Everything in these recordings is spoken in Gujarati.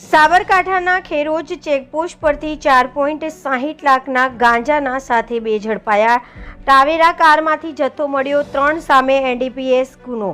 સાબરકાંઠાના ખેરોજ ચેકપોસ્ટ પરથી ચાર પોઈન્ટ સાહીઠ લાખના ગાંજાના સાથે બે ઝડપાયા. ટાવેરા કારમાંથી જથ્થો મળ્યો ત્રણ સામે એનડીપીએસ ગુનો.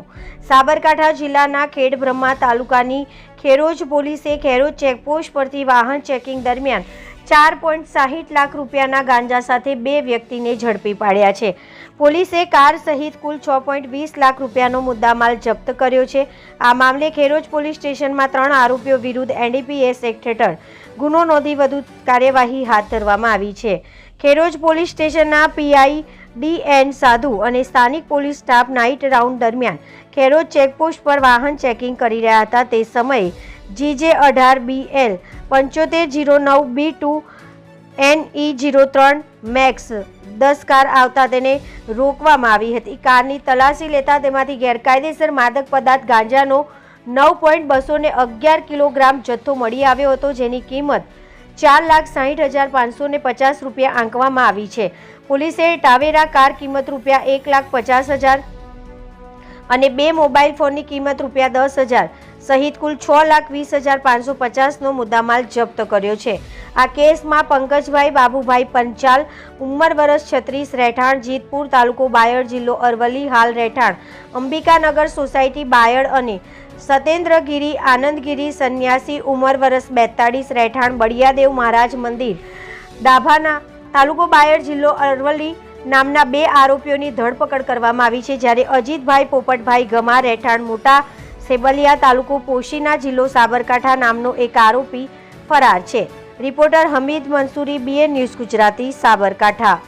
સાબરકાંઠા જિલ્લાના ખેડબ્રહ્મા તાલુકાની ખેરોજ પોલીસે ખેરોજ ચેકપોસ્ટ પરથી વાહન ચેકિંગ દરમિયાન ચાર પોઈન્ટ સાહીઠ લાખ રૂપિયાના ગાંજા સાથે બે વ્યક્તિને ઝડપી પાડ્યા છે. પોલીસે કાર સહિત કુલ છ પોઈન્ટ વીસ લાખ રૂપિયાનો મુદ્દામાલ જપ્ત કર્યો છે. આ મામલે ખેરોજ પોલીસ સ્ટેશનમાં ત્રણ આરોપીઓ વિરુદ્ધ એનડીપીએસ એક્ટ હેઠળ ગુનો નોંધી વધુ કાર્યવાહી હાથ ધરવામાં આવી છે. ખેરોજ પોલીસ સ્ટેશનના પીઆઈ ડી એન સાધુ અને સ્થાનિક પોલીસ સ્ટાફ નાઇટ રાઉન્ડ દરમિયાન ખેરોજ ચેકપોસ્ટ પર વાહન ચેકિંગ કરી રહ્યા હતા. તે સમયે જીજે અઢાર બી એલ, પંચોતેર જીરો નવ B two, N E zero ત્રણ મેક્સ. દસ કાર આવતા તેને રોકવામાં આવી હતી. કારની તલાશી લેતા તેમાંથી ગેરકાયદેસર માદક પદાર્થ ગાંજાનો નવ પોઈન્ટ બસો ને અગિયાર કિલોગ્રામ જથ્થો મળી આવ્યો હતો, જેની કિંમત ચાર લાખ સાહીઠ હજાર પાંચસો ને પચાસ રૂપિયા આંકવામાં આવી છે. પોલીસે ટાવેરા કાર કિંમત રૂપિયા એક લાખ પચાસ હજાર અને બે મોબાઈલ ફોનની કિંમત રૂપિયા દસ હજાર સહિત કુલ છ લાખ વીસ હજાર પાંચસો પચાસનો મુદ્દામાલ જપ્ત કર્યો છે. આ કેસમાં પંકજભાઈ બાબુભાઈ પંચાલ, ઉંમર વર્ષ છત્રીસ રહેઠાણ, જીતપુર તાલુકો બાયડ જિલ્લો અરવલ્લી, હાલ રહેઠાણ. અંબિકાનગર સોસાયટી બાયડ અને સતેન્દ્રગીરી, આનંદગીરી સંન્યાસી, ઉંમર વર્ષ બેતાળીસ રહેઠાણ, બળિયાદેવ મહારાજ મંદિર. ડાભાના તાલુકો બાયડ જિલ્લો અરવલ્લી નામના બે આરોપીઓની ધરપકડ કરવામાં આવી છે. જ્યારે અજીતભાઈ પોપટભાઈ ગમા રહેઠાણ મોટા સેબલિયા તાલુકો પોશીના જિલ્લો સાબરકાંઠા નામનો એક આરોપી ફરાર છે. Reporter Hamid Mansuri BN news Gujarati, Sabarkantha.